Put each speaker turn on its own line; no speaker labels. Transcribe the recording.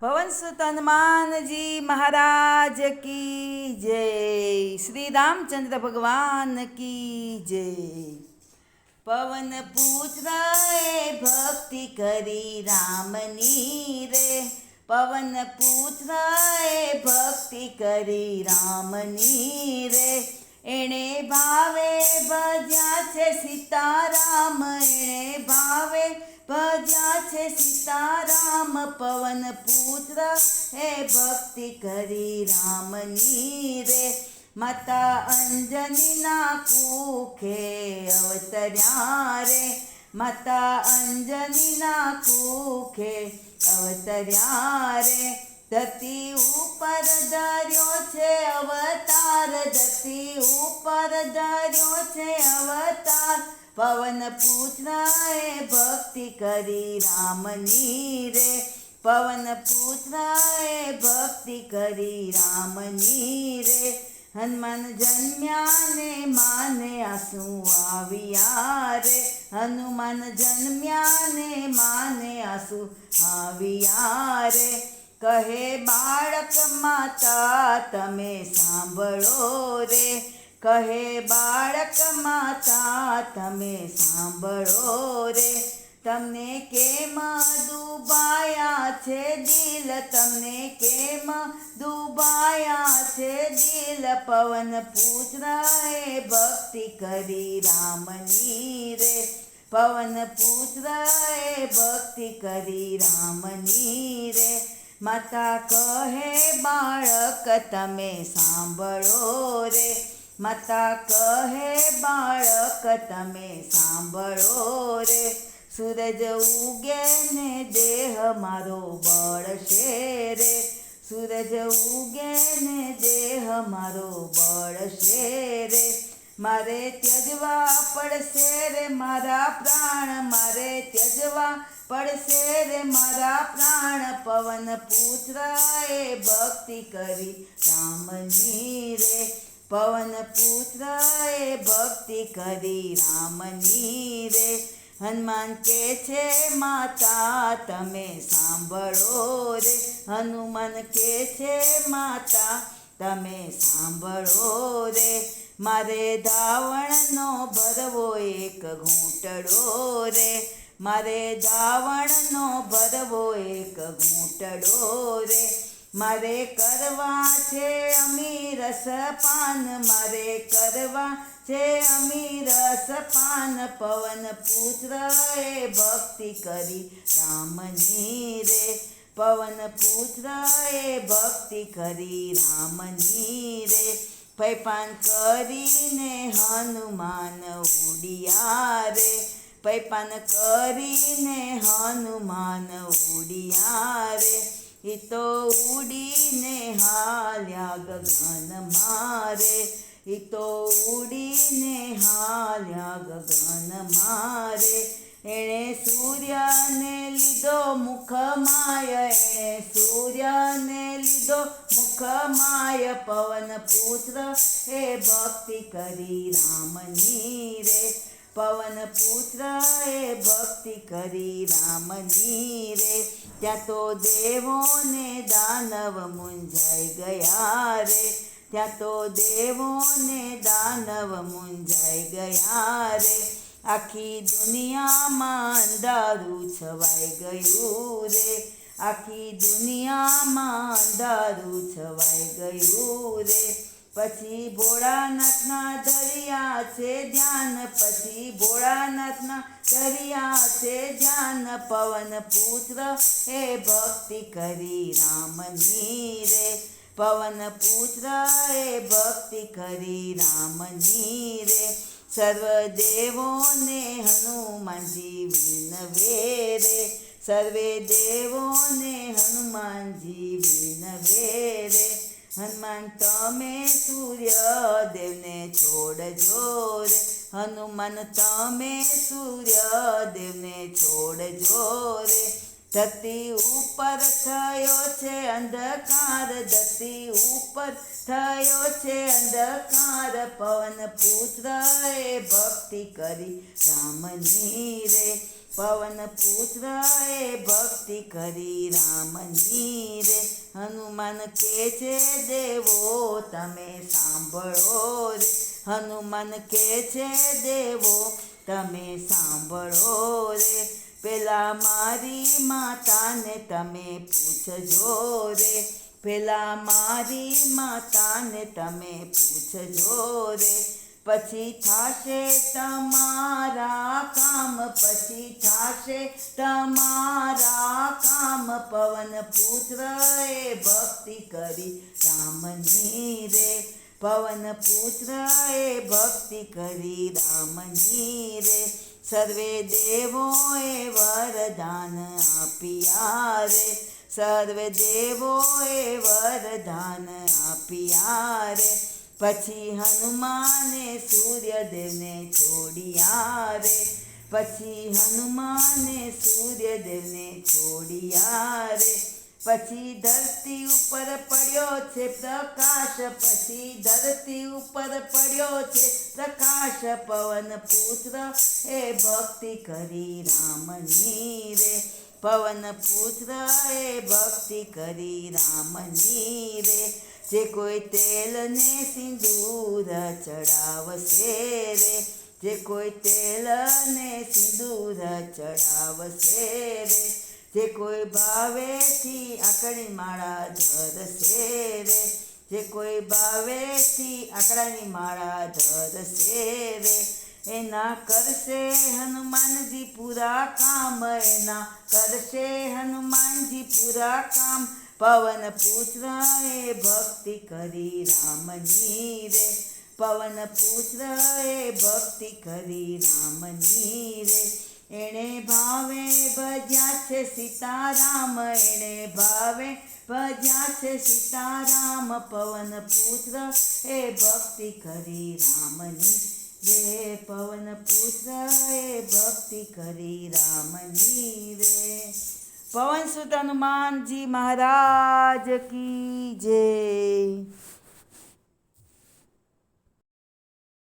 પવન સુત હનુમાનજી મહારાજ કી જય. શ્રી રામચંદ્ર ભગવાન કી જય. પવન પુત્રએ ભક્તિ કરી રામની રે. પવન પુત્રએ ભક્તિ કરી રામની રે. એણે ભાવે ભજ્યા છે સીતારામ, એણે ભાવે ભજ્યા છે સીતારામ પવન પુત્ર. હે ભક્તિ કરી રામની રે. માતા અંજનીના કુખે અવતર્યા રે. માતા અંજનીના કુખે અવતર્યા રે. ધરતી ઉપર ધર્યો છે અવતાર. ધરતી ઉપર ધર્યો છે અવતાર. પવન પુત્રએ ભક્તિ કરી રામની રે. પવન પુત્રએ ભક્તિ કરી રામની રે. હનુમાન જન્મ્યાને માને આંસુ આવ્યા રે. હનુમાન જન્મ્યાને માને આંસુ આવ્યા રે. કહે બાળક માતા, તમે સાંભળો રે. કહે, બાળક માતા, તમે સાંભળો રે. તમને કેમાં દુબાયા છે દિલ? તમને કેમાં દુબાયા છે દિલ? પવન પૂજરાએ ભક્તિ કરી રામની રે. પવન પૂજરાએ ભક્તિ કરી રામની રે. માતા કહે, બાળક, તમે સાંભળો રે. માતા કહે, બાળક, તમે સાંભળો રે. સૂરજ ઉગે ને દેહ મારો બળશે રે. સૂરજ ઉગે ને દેહ મારો બળશે રે. મારે ત્યજવા પડશે રે મારા પ્રાણ. મારે ત્યજવા પડશે રે મારા પ્રાણ. પવન પુત્રએ ભક્તિ કરી રામની રે. પવન પુત્રએ ભક્તિ કરી રામની રે. હનુમાન કે છે, માતા, તમે સાંભળો રે. હનુમાન કે છે, માતા, તમે સાંભળો રે. મારે દાવણનો ભરવો એક ઘૂંટડો રે. મારે દાવણનો ભરવો એક ઘૂંટડો રે. મારે કરવા છે અમીરસ પાન મારે કરવા છે અમીરસ પાન પવન પુત્રએ ભક્તિ કરી રામની રે. પવન પુત્રએ ભક્તિ કરી રામની રે. પૈપાન કરીને હનુમાન ઉડિયા રે. પૈપાન કરીને હનુમાન ઉડિયા રે. એ તો ઉડીને હાલ્યા ગગન મારે. એ તો ઉડીને હાલ્યા ગગન મારે. એણે સૂર્યને લીધો મુખ માય, એણે સૂર્યને લીધો મુખ માય. પવન પુત્ર એ ભક્તિ કરી રામની રે પવન પુત્ર એ ભક્તિ કરી રામની રે ત્યાં તો દેવોને દાનવ મૂંઝાઈ ગયા રે. ત્યાં તો દેવોને દાનવ મૂંઝાઈ ગયા રે. આખી દુનિયામાં અંધારું છવાઈ ગયું રે. આખી દુનિયામાં અંધારું છવાઈ ગયું રે. પછી ભોળાનાથના દરિયા છે ધ્યાન, પછી ભોળાનાથના દરિયા છે ધ્યાન પવન પુત્ર, હે ભક્તિ કરી રામની રે. પવન પુત્ર, હે ભક્તિ કરી રામની રે. સર્વ દેવોને હનુમાનજી વિનવે રે સર્વે દેવોને હનુમાનજી વિનવે રે હનુમાન, તમે સૂર્યદેવને છોડજો રે. હનુમાન તમે સૂર્યદેવને છોડજો રે. ધરતી ઉપર થયો છે અંધકાર, ધરતી ઉપર થયો છે અંધકાર. પવન પુત્ર એ ભક્તિ કરી રામની રે. પવન પુત્ર એ ભક્તિ કરી રામની રે. હનુમાન કે છે દેવો, તમે સાંભળો રે. હનુમાન કે છે દેવો, તમે સાંભળો રે. પેલા મારી માતાને તમે પૂછજો રે. પેલા મારી માતાને તમે પૂછજો રે. પછી થાશે તમારા કામ, પછી થાશે તમારા કામ. પવન પુત્ર એ ભક્તિ કરી રામની રે. પવન પુત્ર એ ભક્તિ કરી રામની રે. સર્વે દેવોએ વરદાન આપ્યા રે. સર્વે દેવોએ વરદાન આપ્યા રે. પછી હનુમાને સૂર્યદેવને છોડ્યા રે. પછી હનુમાને સૂર્યદેવને છોડ્યા રે. પછી ધરતી ઉપર પડ્યો છે પ્રકાશ, પછી ધરતી ઉપર પડ્યો છે પ્રકાશ. પવન પુત્ર એ ભક્તિ કરી રામની રે. પવન પુત્ર એ ભક્તિ કરી રામની રે. જે કોઈ તેલ ને સિંદૂર ચડાવશે રે. જે કોઈ તેલને સિંદૂર ચડાવશે રે. જે કોઈ ભાવેથી આકડી માળા ધરશે રે, જે કોઈ ભાવેથી આકડાની માળા ધરશે રે એના કરશે હનુમાનજી પૂરા કામ એના કરશે હનુમાનજી પૂરા કામ. પવન પુત્ર એ ભક્તિ કરી રામની રે, પવન પુત્ર એ ભક્તિ કરી રામની ભજ્યા છે સીતારામ, એણે ભાવે. ભજ્યા છે સીતારામ, પવન પુત્ર. એ ભક્તિ કરી રામની. રે પવન પુત્ર, એ ભક્તિ કરી રામની રે. પવન સુત હનુમાનજી મહારાજ કી જય.